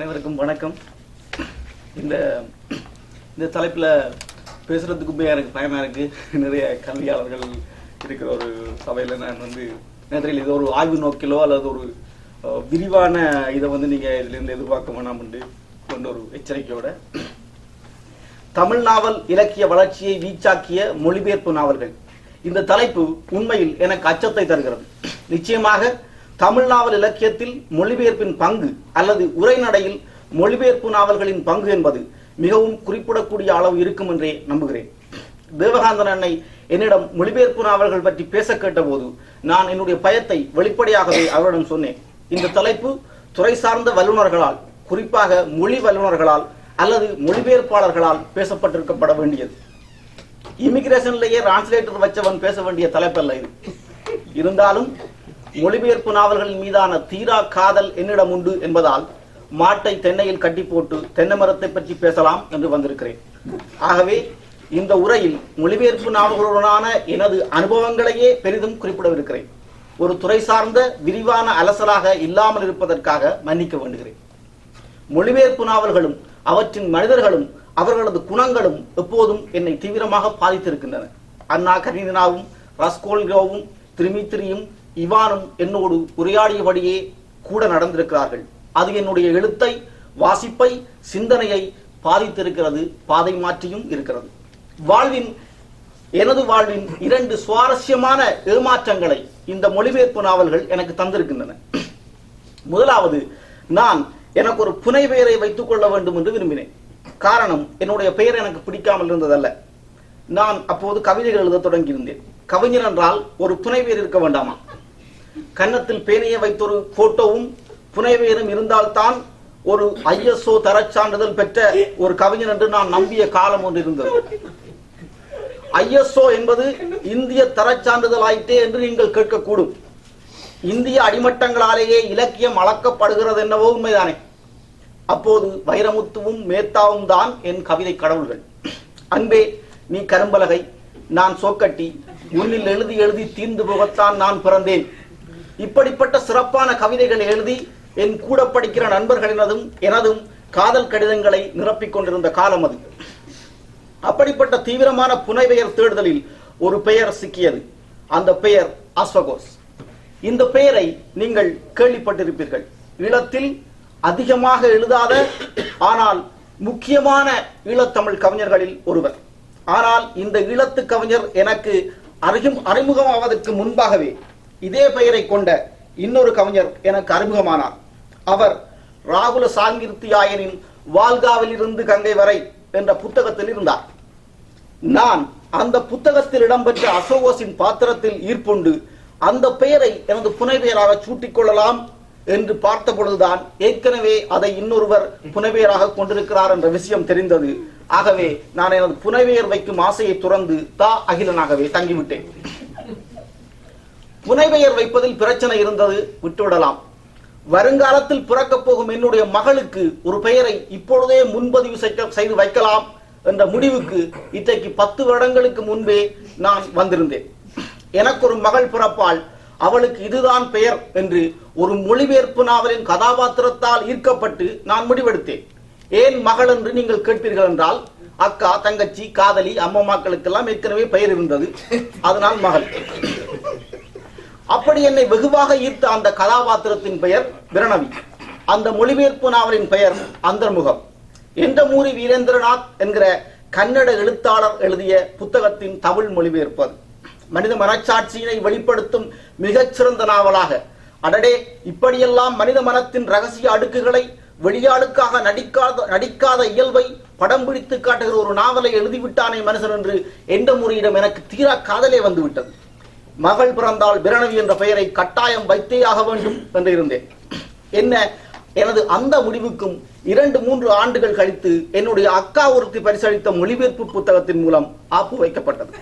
அனைவருக்கும் வணக்கம். இந்த இந்த தலைப்பில் பேசுகிறதுக்குமே எனக்கு பயமாக இருக்குது நிறைய கல்வியாளர்கள் இருக்கிற ஒரு சபையில் நான் வந்து நேரத்தில் இது ஒரு ஆய்வு நோக்கிலோ அல்லது ஒரு விரிவான இதை வந்து நீங்கள் இதுலேருந்து எதிர்பார்க்க வேணாம் என்று கொண்ட ஒரு எச்சரிக்கையோட தமிழ் நாவல் இலக்கிய வளர்ச்சியை வீச்சாக்கிய மொழிபெயர்ப்பு நாவல்கள். இந்த தலைப்பு உண்மையில் எனக்கு அச்சத்தை தருகிறது. நிச்சயமாக தமிழ் நாவல் இலக்கியத்தில் மொழிபெயர்ப்பின் பங்கு அல்லது உரைநடையில் மொழிபெயர்ப்பு நாவல்களின் பங்கு என்பது மிகவும் குறிப்பிடக்கூடிய அளவு இருக்கும் என்றே நம்புகிறேன். தேவகாந்தன் அன்னை என்னிடம் மொழிபெயர்ப்பு நாவல்கள் பற்றி பேச கேட்டபோது நான் என்னுடைய பயத்தை வெளிப்படையாகவே அவரிடம் சொன்னேன். இந்த தலைப்பு துறை சார்ந்த வல்லுநர்களால் குறிப்பாக மொழி வல்லுநர்களால் அல்லது மொழிபெயர்ப்பாளர்களால் பேசப்பட்டிருக்கப்பட வேண்டியது. இமிகிரேஷன்லயே டிரான்ஸ்லேட்டர் வச்சவன் பேச வேண்டிய தலைப்பல்ல இது. இருந்தாலும் மொழிபெயர்ப்பு நாவல்களின் மீதான தீரா காதல் என்னிடம் உண்டு என்பதால் மாட்டை தென்னையில் கட்டி போட்டு தென்னை மரத்தை பற்றி பேசலாம் என்று வந்திருக்கிறேன். ஆகவே இந்த உரையில் மொழிபெயர்ப்பு நாவல்களுடனான எனது அனுபவங்களையே பெரிதும் குறிப்பிடவிருக்கிறேன். ஒரு துறை சார்ந்த விரிவான அலசலாக இல்லாமல் இருப்பதற்காக மன்னிக்க வேண்டுகிறேன். மொழிபெயர்ப்பு நாவல்களும் அவற்றின் மனிதர்களும் அவர்களது குணங்களும் எப்போதும் என்னை தீவிரமாக பாதித்திருக்கின்றன. அண்ணா கரீனாவும் ரஸ்கோல்கோவும் திருமித்திரியும் இவானும் என்னோடு உரையாடியபடியே கூட நடந்திருக்கிறார்கள். அது என்னுடைய எழுத்தை வாசிப்பை சிந்தனையை பாதித்திருக்கிறது பாதை மாற்றியும் இருக்கிறது. வாழ்வின் எனது வாழ்வின் இரண்டு சுவாரஸ்யமான ஏமாற்றங்களை இந்த மொழிபெயர்ப்பு நாவல்கள் எனக்கு தந்திருக்கின்றன. முதலாவது நான் எனக்கு ஒரு புனை பெயரை வைத்துக் கொள்ள வேண்டும் என்று விரும்பினேன். காரணம் என்னுடைய பெயர் எனக்கு பிடிக்காமல் இருந்ததல்ல. நான் அப்போது கவிதைகள் எழுத தொடங்கியிருந்தேன். கவிஞர் என்றால் ஒரு புனை பெயர் இருக்க வேண்டாமா? கன்னத்தில் பேனையை வைத்த ஒரு போட்டோவும் புனைவேரும் இருந்தால்தான் ஒரு ஐஎஸ்ஓ தரச் சான்றிதழ் பெற்ற ஒரு கவிஞர் என்று நான் நம்பிய காலம் ஒன்று இருந்தது. ஐஎஸ்ஓ என்பது இந்திய தரச் சான்றிதழ் ஆயிட்டே என்று நீங்கள் கேட்கக்கூடும். இந்திய அடிமட்டங்களாலேயே இலக்கியம் அளக்கப்படுகிறது என்னவோ உண்மைதானே. அப்போது வைரமுத்துவும் மேத்தாவும் தான் என் கவிதை கடவுள்கள். அன்பே நீ கரும்பலகை நான் சோக்கட்டி உன்னில் எழுதி எழுதி தீர்ந்து போகத்தான் நான் பிறந்தேன். இப்படிப்பட்ட சிறப்பான கவிதைகள் எழுதி என் கூட படிக்கிற நண்பர்களினதும் எனதும் காதல் கடிதங்களை நிரப்பிக் கொண்டிருந்த காலம் அது. அப்படிப்பட்ட தீவிரமான புனைவெயர் தேடுதலில் ஒரு பெயர் சிக்கியது. அந்த பெயர் அஸ்வகோஸ். இந்த பெயரை நீங்கள் கேள்விப்பட்டிருப்பீர்கள். ஈழத்தில் அதிகமாக எழுதாத ஆனால் முக்கியமான ஈழத்தமிழ் கவிஞர்களில் ஒருவர். ஆனால் இந்த ஈழத்து கவிஞர் எனக்கு அறிமுகம் அறிமுகமாவதற்கு முன்பாகவே இதே பெயரை கொண்ட இன்னொரு கவிஞர் எனக்கு அறிமுகமானார். அவர் ராகுல சாங்கிருத்தியாயனின் வால்காவில் இருந்து கங்கை வரை என்ற புத்தகத்தில் இருந்தார். நான் அந்த புத்தகத்தில் இடம்பெற்ற அசோகோஸின் பாத்திரத்தில் ஈர்ப்புண்டு அந்த பெயரை எனது புனைபெயராக சூட்டிக் கொள்ளலாம் என்று பார்த்த பொழுதுதான் ஏற்கனவே அதை இன்னொருவர் புனைபெயராக கொண்டிருக்கிறார் என்ற விஷயம் தெரிந்தது. ஆகவே நான் எனது புனைபெயர் வைக்கும் ஆசையை துறந்து தா அகிலனாகவே தங்கிவிட்டேன். புனைபெயர் வைப்பதில் பிரச்சனை இருந்தது விட்டுவிடலாம். வருங்காலத்தில் பிறக்கப் போகும் என்னுடைய மகளுக்கு ஒரு பெயரை இப்பொழுதே முன்பதிவு செய்து வைக்கலாம் என்ற முடிவுக்கு இத்தைக்கு பத்து வருடங்களுக்கு முன்பே நான் வந்திருந்தேன். எனக்கு ஒரு மகள் பிறப்பால் அவளுக்கு இதுதான் பெயர் என்று ஒரு மொழிபெயர்ப்பு நாவலின் கதாபாத்திரத்தால் ஈர்க்கப்பட்டு நான் முடிவெடுத்தேன். ஏன் மகள் என்று நீங்கள் கேட்பீர்கள் என்றால் அக்கா தங்கச்சி காதலி அம்மம்மாக்களுக்கெல்லாம் ஏற்கனவே பெயர் இருந்தது. அதனால் மகள். அப்படி என்னை வெகுவாக ஈர்த்த அந்த கதாபாத்திரத்தின் பெயர் பிரணவி. அந்த மொழிபெயர்ப்பு நாவலின் பெயர் அந்தர்முகம். எண்டமூரி வீரேந்திரநாத் என்கிற கன்னட எழுத்தாளர் எழுதிய புத்தகத்தின் தமிழ் மொழிபெயர்ப்பு அது. மனித மனச்சாட்சியினை வெளிப்படுத்தும் மிகச்சிறந்த நாவலாக. அடடே இப்படியெல்லாம் மனித மனத்தின் ரகசிய அடுக்குகளை வெளியாளுக்காக நடிக்காத நடிக்காத இயல்பை படம் பிடித்து காட்டுகிற ஒரு நாவலை எழுதிவிட்டானே மனுஷன் என்று எண்டமூரியிடம் எனக்கு தீரா காதலே வந்துவிட்டது. மகள் பிறந்தால் பிரணவி என்ற பெயரை கட்டாயம் வைத்தே ஆக வேண்டும் என்று இருந்தேன். என்ன? எனது அந்த முடிவுக்கும் இரண்டு மூன்று ஆண்டுகள் கழித்து என்னுடைய அக்கா ஒருத்தி பரிசளித்த மொழிபெயர்ப்பு புத்தகத்தின் மூலம் ஆப்பு வைக்கப்பட்டது.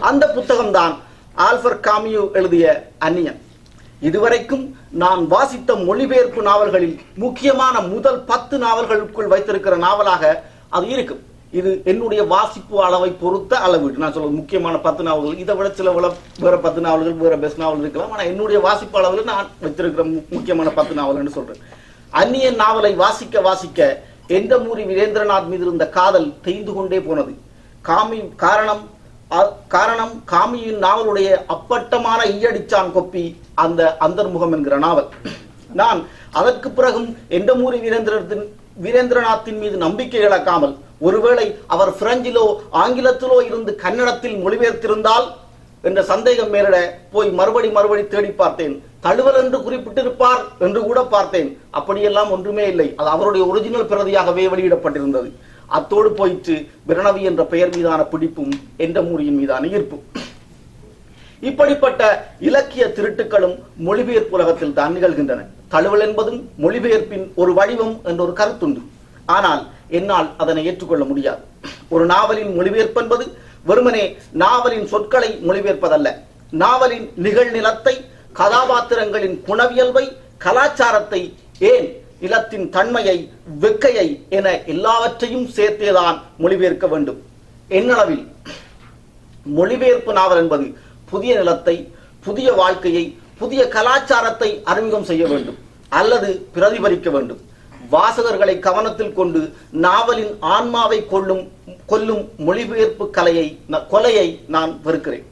அந்த புத்தகம்தான் ஆல்பர் காமியோ எழுதிய அந்நியன். இதுவரைக்கும் நான் வாசித்த மொழிபெயர்ப்பு நாவல்களில் முக்கியமான முதல் பத்து நாவல்களுக்குள் வைத்திருக்கிற நாவலாக அது இருக்கும். இது என்னுடைய வாசிப்பு அளவை பொறுத்த அளவீடு நான் சொல்ல முக்கியமான பத்து நாவல்கள். இதை விட சில வேற பத்து நாவல்கள் வேற பெஸ்ட் நாவல் இருக்கலாம். ஆனால் என்னுடைய வாசிப்பு அளவில் நான் வச்சிருக்கிற முக்கியமான பத்து நாவல்னு சொல்றேன். அந்நியன் நாவலை வாசிக்க வாசிக்க எண்டமூரி வீரேந்திரநாத் மீது இருந்த காதல் தேய்ந்து கொண்டே போனது. காமி காரணம் காரணம் காமியின் நாவலுடைய அப்பட்டமான ஈயடிச்சான் கொப்பி அந்த அந்தர்முகம் என்கிற நாவல். நான் அதற்கு பிறகும் எண்டமூரி வீரேந்திரத்தின் வீரேந்திரநாத்தின் மீது நம்பிக்கை இழக்காமல் ஒருவேளை அவர் பிரெஞ்சிலோ ஆங்கிலத்திலோ இருந்து கன்னடத்தில் மொழிபெயர்த்திருந்தால் என்ற சந்தேகம் மேலிட போய் மறுபடி மறுபடி தேடி பார்த்தேன். தழுவல் என்று குறிப்பிட்டிருப்பார் என்று கூட பார்த்தேன். அப்படியெல்லாம் ஒன்றுமே இல்லை. அது அவருடைய ஒரிஜினல் பிரதியாகவே வெளியிடப்பட்டிருந்தது. அத்தோடு போயிற்று பிரணவி என்ற பெயர் மீதான பிடிப்பும் என்ற மூரியின் மீதான ஈர்ப்பும். இப்படிப்பட்ட இலக்கிய திருட்டுக்களும் மொழிபெயர்ப்பு உலகத்தில் தான் நிகழ்கின்றன. தழுவல் என்பதும் மொழிபெயர்ப்பின் ஒரு வடிவம் என்ற ஒரு கருத்துண்டு. ஆனால் என்னால் அதனை ஏற்றுக்கொள்ள முடியாது. ஒரு நாவலின் மொழிபெயர்ப்பு என்பது வெறுமனே நாவலின் சொற்களை மொழிபெயர்ப்பதல்ல. நாவலின் நிகழ்நிலத்தை கதாபாத்திரங்களின் குணவியல்வை கலாச்சாரத்தை ஏன் நிலத்தின் தன்மையை வெக்கையை என எல்லாவற்றையும் சேர்த்தேதான் மொழிபெயர்க்க வேண்டும். என்னளவில் மொழிபெயர்ப்பு நாவல் என்பது புதிய நிலத்தை புதிய வாழ்க்கையை புதிய கலாச்சாரத்தை அறிமுகம் செய்ய வேண்டும். அல்லது பிரதிபலிக்க வேண்டும். வாசகர்களை கவனத்தில் கொண்டு நாவலின் ஆன்மாவை கொள்ளும் கொல்லும் மொழிபெயர்ப்பு கலையை கொலையை நான் வெறுக்கிறேன்.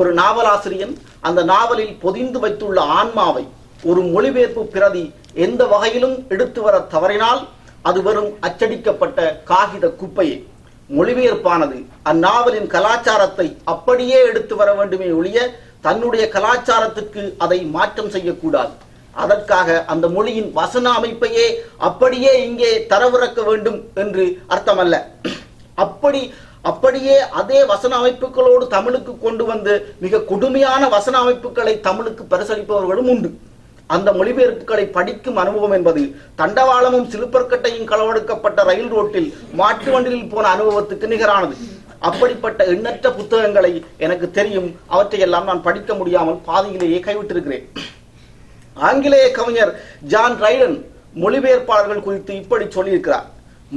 ஒரு நாவலாசிரியன் அந்த நாவலில் பொதிந்து வைத்துள்ள ஆன்மாவை ஒரு மொழிபெயர்ப்பு பிரதி எந்த வகையிலும் எடுத்து வர தவறினால் அது வெறும் அச்சடிக்கப்பட்ட காகித குப்பையே. மொழிபெயர்ப்பானது அந்நாவலின் கலாச்சாரத்தை அப்படியே எடுத்து வர வேண்டுமே ஒழிய தன்னுடைய கலாச்சாரத்துக்கு அதை மாற்றம் செய்யக்கூடாது. அதற்காக அந்த மொழியின் வசன அமைப்பையே அப்படியே இங்கே தரவிறக்க வேண்டும் என்று அர்த்தமல்ல. அப்படி அப்படியே அதே வசன அமைப்புகளோடு தமிழுக்கு கொண்டு வந்து மிக கொடுமையான வசன அமைப்புகளை தமிழுக்கு பரிசளிப்பவர்களும் உண்டு. அந்த மொழிபெயர்ப்புகளை படிக்கும் அனுபவம் என்பது தண்டவாளமும் சிலுப்பர்கட்டையும் களவெடுக்கப்பட்ட ரயில் ரோட்டில் மாட்டு வண்டியில் போன அனுபவத்துக்கு நிகரானது. அப்படிப்பட்ட எண்ணற்ற புத்தகங்களை எனக்கு தெரியும். அவற்றையெல்லாம் நான் படிக்க முடியாமல் பாதியிலேயே கைவிட்டிருக்கிறேன். ஆங்கிலேய கவிஞர் ஜான் ரைடன் மொழிபெயர்ப்பாளர்கள் குறித்து இப்படி சொல்லியிருக்கிறார்.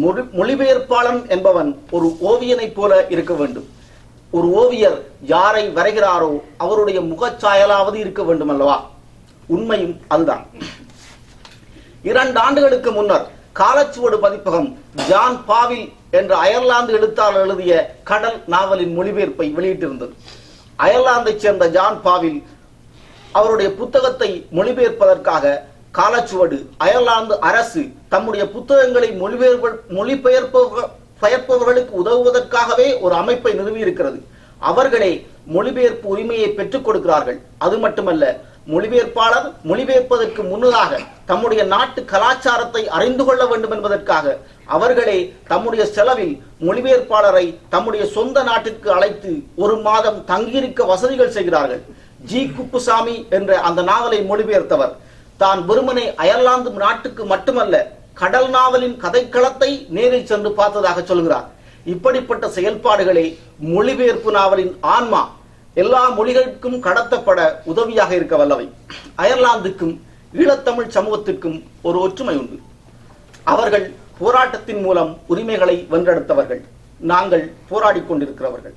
மொழி- மொழிபெயர்ப்பாளன் என்பவன் ஒரு ஓவியனைப் போல இருக்க வேண்டும். ஒரு ஓவியர் யாரை வரைகிறாரோ அவருடைய முகச்சாயலாவது இருக்க வேண்டும் அல்லவா உண்மையும் அதுதான். இரண்டு ஆண்டுகளுக்கு முன்னர் காலச்சுவடு பதிப்பகம் ஜான் பாவில் என்ற அயர்லாந்து எழுத்தாளர் எழுதிய கடல் நாவலின் மொழிபெயர்ப்பை வெளியிட்டிருந்தது. அயர்லாந்தைச் சேர்ந்த ஜான் பாவில் அவருடைய புத்தகத்தை மொழிபெயர்ப்பதற்காக காலச்சுவடு அயர்லாந்து அரசு தம்முடைய புத்தகங்களை மொழிபெயர்ப்ப பெயர்ப்பவர்களுக்கு உதவுவதற்காகவே ஒரு அமைப்பை நிறுவியிருக்கிறது. அவர்களே மொழிபெயர்ப்பு உரிமையை பெற்றுக் கொடுக்கிறார்கள். அது மட்டுமல்ல மொழிபெயர்ப்பாளர் மொழிபெயர்ப்பதற்கு முன்னதாக தம்முடைய நாட்டு கலாச்சாரத்தை அறிந்து கொள்ள வேண்டும் என்பதற்காக அவர்களே தம்முடைய செலவில் மொழிபெயர்ப்பாளரை தம்முடைய சொந்த நாட்டிற்கு அழைத்து ஒரு மாதம் தங்கியிருக்க வசதிகள் செய்கிறார்கள். ஜி குப்புசாமி என்ற அந்த நாவலை மொழிபெயர்த்தவர். தான் வெறுமனை அயர்லாந்து நாட்டுக்கு மட்டுமல்ல கடல் நாவலின் கதைக்களத்தை நேரில் சென்று பார்த்ததாக சொல்கிறார். இப்படிப்பட்ட செயல்பாடுகளே மொழிபெயர்ப்பு நாவலின் ஆன்மா எல்லா மொழிகளுக்கும் கடத்தப்பட உதவியாக இருக்க வல்லவை. அயர்லாந்துக்கும் ஈழத்தமிழ் சமூகத்திற்கும் ஒரு ஒற்றுமை உண்டு. அவர்கள் போராட்டத்தின் மூலம் உரிமைகளை வென்றெடுத்தவர்கள். நாங்கள் போராடிக் கொண்டிருக்கிறவர்கள்.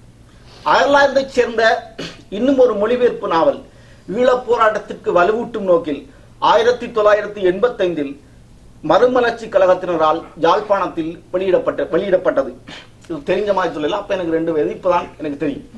அயர்லாந்தைச் சேர்ந்த இன்னும் ஒரு மொழிபெயர்ப்பு நாவல் ஈழப் போராட்டத்திற்கு வலுவூட்டும் நோக்கில் ஆயிரத்தி தொள்ளாயிரத்தி எண்பத்தைந்தில் மறுமலர்ச்சி கழகத்தினரால் யாழ்ப்பாணத்தில் வெளியிடப்பட்ட வெளியிடப்பட்டது. இது தெரிஞ்ச மாதிரி சொல்லல அப்ப எனக்கு ரெண்டு வயது இப்பதான் எனக்கு தெரியும்.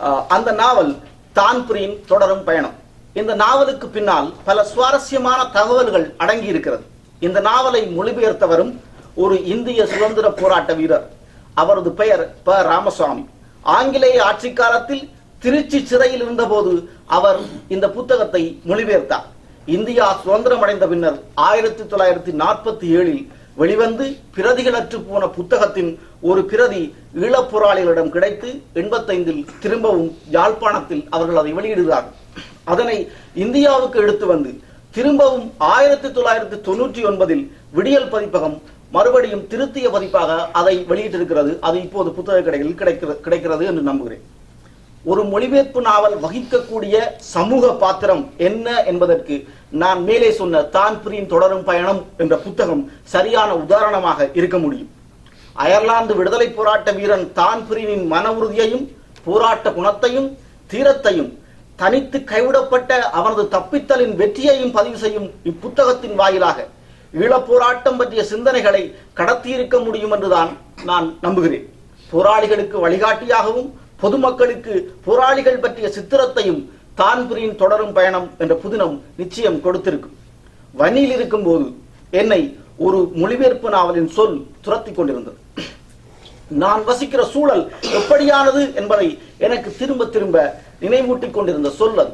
ஆஹ் அந்த நாவல் தான்புரியின் தொடரும் பயணம். இந்த நாவலுக்கு பின்னால் பல சுவாரஸ்யமான தகவல்கள் அடங்கி இருக்கிறது இந்த நாவலை மொழிபெயர்த்தவரும் ஒரு இந்திய சுதந்திர போராட்ட வீரர். அவரது பெயர் ப. ராமசுவாமி. ஆங்கிலேய ஆட்சி காலத்தில் திருச்சி சிறையில் இருந்தபோது அவர் இந்த புத்தகத்தை மொழிபெயர்த்தார். இந்தியா சுதந்திரம் அடைந்த பின்னர் ஆயிரத்தி தொள்ளாயிரத்தி நாற்பத்தி ஏழில் வெளிவந்து பிரதிகளற்று போன புத்தகத்தின் ஒரு பிரதி ஈழப்போராளிகளிடம் கிடைத்து எண்பத்தைந்தில் திரும்பவும் யாழ்ப்பாணத்தில் அவர்கள் அதை வெளியிடுகிறார்கள். அதனை இந்தியாவுக்கு எடுத்து வந்து திரும்பவும் ஆயிரத்தி தொள்ளாயிரத்தி தொண்ணூற்றி ஒன்பதில் விடியல் பதிப்பகம் மறுபடியும் திருத்திய பதிப்பாக அதை வெளியிட்டிருக்கிறது. அது இப்போது புத்தக கடைகளில் கிடைக்கிறது கிடைக்கிறது என்று நம்புகிறேன். ஒரு மொழிபெயர்ப்பு நாவல் வகிக்கக்கூடிய சமூக பாத்திரம் என்ன என்பதற்கு நான் மேலே சொன்ன தான்பிரியின் தொடரும் பயணம் என்ற புத்தகம் சரியான உதாரணமாக இருக்க முடியும். அயர்லாந்து விடுதலை போராட்ட வீரன் தான்புரியின் மன உறுதியையும் போராட்ட குணத்தையும் தீரத்தையும் தனித்து கைவிடப்பட்ட அவனது தப்பித்தலின் வெற்றியையும் பதிவு செய்யும் இப்புத்தகத்தின் வாயிலாக ஈழப்போராட்டம் பற்றிய சிந்தனைகளை கடத்தியிருக்க முடியும் என்றுதான் நான் நம்புகிறேன். போராளிகளுக்கு வழிகாட்டியாகவும் பொதுமக்களுக்கு போராளிகள் பற்றிய சித்திரத்தையும் தான்புரியின் தொடரும் பயணம் என்ற புதினம் நிச்சயம் கொடுத்திருக்கும். வன்னியில் இருக்கும்போது என்னை ஒரு மொழிபெயர்ப்பு நாவலின் சொல் துரத்தி கொண்டிருந்தது. நான் வசிக்கிற சூழல் எப்படியானது என்பதை எனக்கு திரும்ப திரும்ப நினைவூட்டிக் கொண்டிருந்த சொல் அது.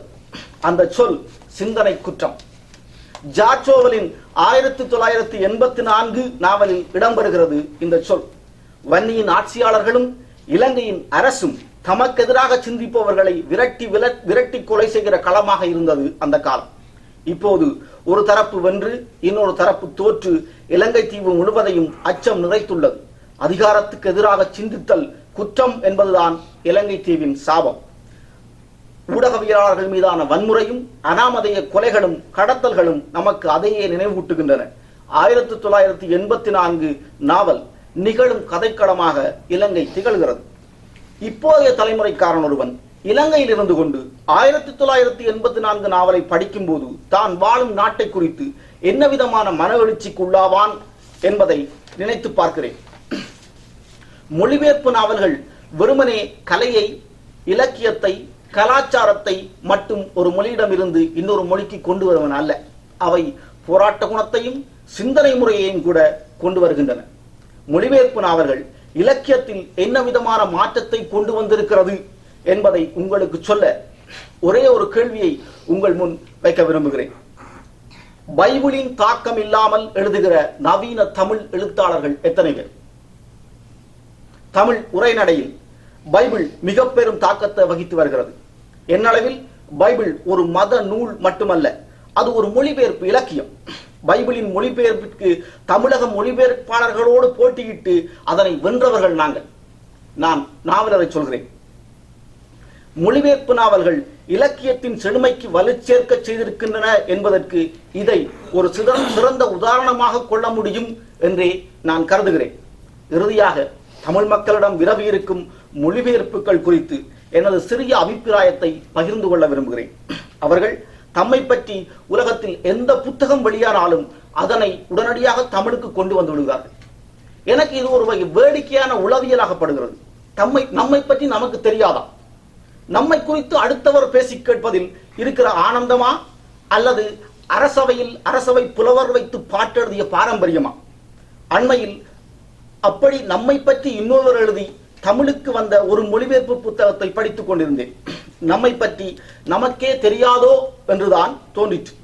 அந்த சொல் சிந்தனை குற்றம். ஜாச்சோவலின் ஆயிரத்தி தொள்ளாயிரத்தி எண்பத்தி நான்கு நாவலில் இடம்பெறுகிறது இந்த சொல். வன்னியின் ஆட்சியாளர்களும் இலங்கையின் அரசும் தமக்கெதிராக சிந்திப்பவர்களை விரட்டி விரட்டி கொலை செய்கிற களமாக இருந்தது அந்த காலம். இப்போது ஒரு தரப்பு வென்று இன்னொரு தரப்பு தோற்று இலங்கை தீவு முழுவதையும் அச்சம் நிறைத்துள்ளது. அதிகாரத்துக்கு எதிராக சிந்தித்தல் குற்றம் என்பதுதான் இலங்கை தீவின் சாபம். ஊடகவியலாளர்கள் மீதான வன்முறையும் அனாமதேய கொலைகளும் கடத்தல்களும் நமக்கு அதையே நினைவூட்டுகின்றன. ஆயிரத்தி தொள்ளாயிரத்தி எண்பத்தி நான்கு நாவல் நிகழும் கதைக்களமாக இலங்கை திகழ்கிறது. இப்போதைய தலைமுறைக்காரன் ஒருவன் இலங்கையில் இருந்து கொண்டு ஆயிரத்தி தொள்ளாயிரத்தி எண்பத்தி நான்கு நாவலை படிக்கும்போது தான் வாழும் நாட்டை குறித்து என்ன விதமான மன எழுச்சிக்குள்ளாவான் என்பதை நினைத்து பார்க்கிறேன். மொழிபெயர்ப்பு நாவல்கள் வெறுமனே கலையை இலக்கியத்தை கலாச்சாரத்தை மட்டும் ஒரு மொழியிடமிருந்து இன்னொரு மொழிக்கு கொண்டு வருவன் அல்ல. அவை போராட்ட குணத்தையும் சிந்தனை முறையையும் கூட கொண்டு வருகின்றன. மொழிபெயர்ப்பு நாவல்கள் இலக்கியத்தில் என்ன விதமான மாற்றத்தை கொண்டு வந்திருக்கிறது என்பதை உங்களுக்கு சொல்ல ஒரே ஒரு கேள்வியை உங்கள் முன் வைக்க விரும்புகிறேன். பைபிளின் தாக்கம் இல்லாமல் எழுதுகிற நவீன தமிழ் எழுத்தாளர்கள் எத்தனை பேர்? தமிழ் உரைநடையில் பைபிள் மிக பெரும் தாக்கத்தை வகித்து வருகிறது. என்னளவில் பைபிள் ஒரு மத நூல் மட்டுமல்ல அது ஒரு மொழிபெயர்ப்பு இலக்கியம். பைபிளின் மொழிபெயர்ப்பிற்கு தமிழக மொழிபெயர்ப்பாளர்களோடு போட்டியிட்டு அதனை வென்றவர்கள் நாங்கள். நான் நாவலரை சொல்கிறேன். மொழிபெயர்ப்பு நாவல்கள் இலக்கியத்தின் செழுமைக்கு வலுச்சேர்க்க செய்திருக்கின்றன என்பதற்கு இதை ஒரு சிறந்த உதாரணமாக கொள்ள முடியும் என்றே நான் கருதுகிறேன். இறுதியாக தமிழ் மக்களிடம் விரவி இருக்கும் மொழிபெயர்ப்புகள் குறித்து எனது சிறிய அபிப்பிராயத்தை பகிர்ந்து கொள்ள விரும்புகிறேன். அவர்கள் தம்மை பற்றி உலகத்தில் எந்த புத்தகம் வெளியானாலும் அதனை உடனடியாக தமிழுக்கு கொண்டு வந்து விடுகிறார்கள். எனக்கு இது ஒரு வகை வேடிக்கையான உளவியலாகப்படுகிறது. தம்மை நம்மை பற்றி நமக்கு தெரியாதா? நம்மை குறித்து அடுத்தவர் பேசி கேட்பதில் இருக்கிற ஆனந்தமா? அல்லது அரசவையில் அரசவை புலவர் வைத்து பாட்டெழுதிய பாரம்பரியமா? அண்மையில் அப்படி நம்மை பற்றி இன்னொருவர் எழுதி தமிழுக்கு வந்த ஒரு மொழிபெயர்ப்பு புத்தகத்தை படித்துக் கொண்டிருந்தேன். நம்மை பற்றி நமக்கே தெரியாதோ என்றுதான் தோன்றிற்று.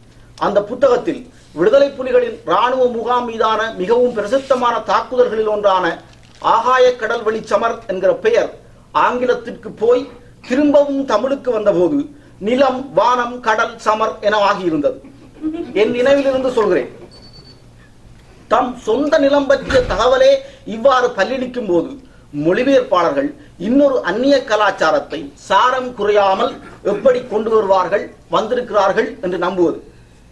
அந்த புத்தகத்தில் விடுதலை புலிகளின் ராணுவ முகாம் மீதான மிகவும் பிரசித்தமான தாக்குதல்களில் ஒன்றான ஆகாய கடல் வெளிச்சமர் என்கிற பெயர் ஆங்கிலத்திற்கு போய் திரும்பவும் தமிழுக்கு வந்தபோது நிலம் வானம் கடல் சமர் என ஆகியிருந்தது. என் நினைவிலிருந்து சொல்கிறேன். தம் சொந்த நிலம் பற்றிய தகவலே இவ்வாறு பல்லிழிக்கும் போது மொழிபெயர்ப்பாளர்கள் இன்னொரு அந்நிய கலாச்சாரத்தை சாரம் குறையாமல் எப்படி கொண்டு வருவார்கள் வந்திருக்கிறார்கள் என்று நம்புவது.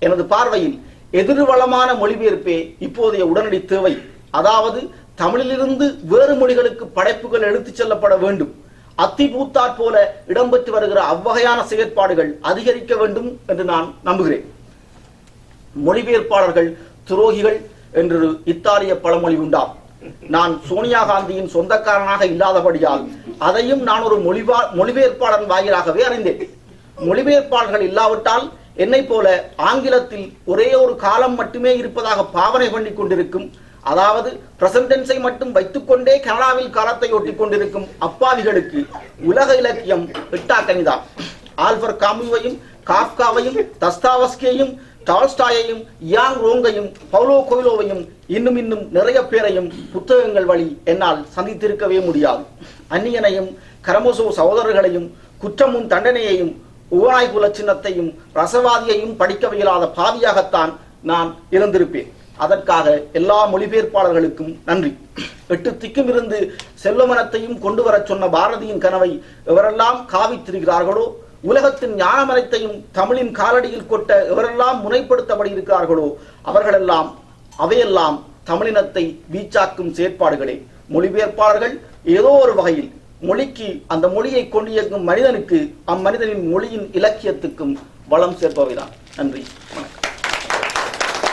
எனது பார்வையில் எதிர்வளமான மொழிபெயர்ப்பே இப்போதைய உடனடி தேவை. அதாவது தமிழிலிருந்து வேறு மொழிகளுக்கு படைப்புகள் எடுத்துச் செல்லப்பட வேண்டும். அத்தி பூத்தாற் போல இடம்பெற்று வருகிற அவ்வகையான செயற்பாடுகள் அதிகரிக்க வேண்டும் என்று நான் நம்புகிறேன். மொழிபெயர்ப்பாளர்கள் துரோகிகள் என்று இத்தாலிய பழமொழி உண்டாம். நான் சோனியா காந்தியின் சொந்தக்காரனாக இல்லாதபடியால் அதையும் நான் ஒரு மொழிபா மொழிபெயர்ப்பாளன் வாயிலாகவே அறிந்தேன். மொழிபெயர்ப்பாளர்கள் இல்லாவிட்டால் என்னை போல ஆங்கிலத்தில் ஒரே ஒரு காலம் மட்டுமே இருப்பதாக பாவனை பண்ணிக் கொண்டிருக்கும். அதாவது பிரசன்டென்ஸை மட்டும் வைத்துக்கொண்டே கனடாவில் காலத்தை ஒட்டிக் கொண்டிருக்கும் அப்பாவிகளுக்கு உலக இலக்கியம் எட்டாக்கனிதான். ஆல்பர் காமுவையும் காப்காவையும் தஸ்தாவஸ்கியையும் டால்ஸ்டாயையும் யாங் ரோங்கையும் பவுலோ கொய்லோவையும் இன்னும் இன்னும் நிறைய பேரையும் புத்தகங்கள் வழி என்னால் சந்தித்திருக்கவே முடியாது. அந்நியனையும் கரமசோ சகோதரர்களையும் குற்றமும் தண்டனையையும் உவனாய் குல சின்னத்தையும் ரசவாதியையும் படிக்க இயலாத பாவியாகத்தான் நான் இருந்திருப்பேன் அதற்காக எல்லா மொழிபெயர்ப்பாளர்களுக்கும் நன்றி. எட்டு திக்கும் இருந்து செல்வமனத்தையும் கொண்டு வரச் சொன்ன பாரதியின் கனவை எவரெல்லாம் காவித்திருக்கிறார்களோ உலகத்தின் ஞானமனைத்தையும் தமிழின் காலடியில் கொட்ட எவரெல்லாம் முனைப்படுத்தபடி இருக்கிறார்களோ அவர்களெல்லாம் அவையெல்லாம் தமிழினத்தை வீச்சாக்கும் செயற்பாடுகளே. மொழிபெயர்ப்பாளர்கள் ஏதோ ஒரு வகையில் மொழிக்கு அந்த மொழியை கொண்டு இயக்கும் மனிதனுக்கு அம்மனிதனின் மொழியின் இலக்கியத்துக்கும் வளம் சேர்ப்பவைதான். நன்றி. வணக்கம்.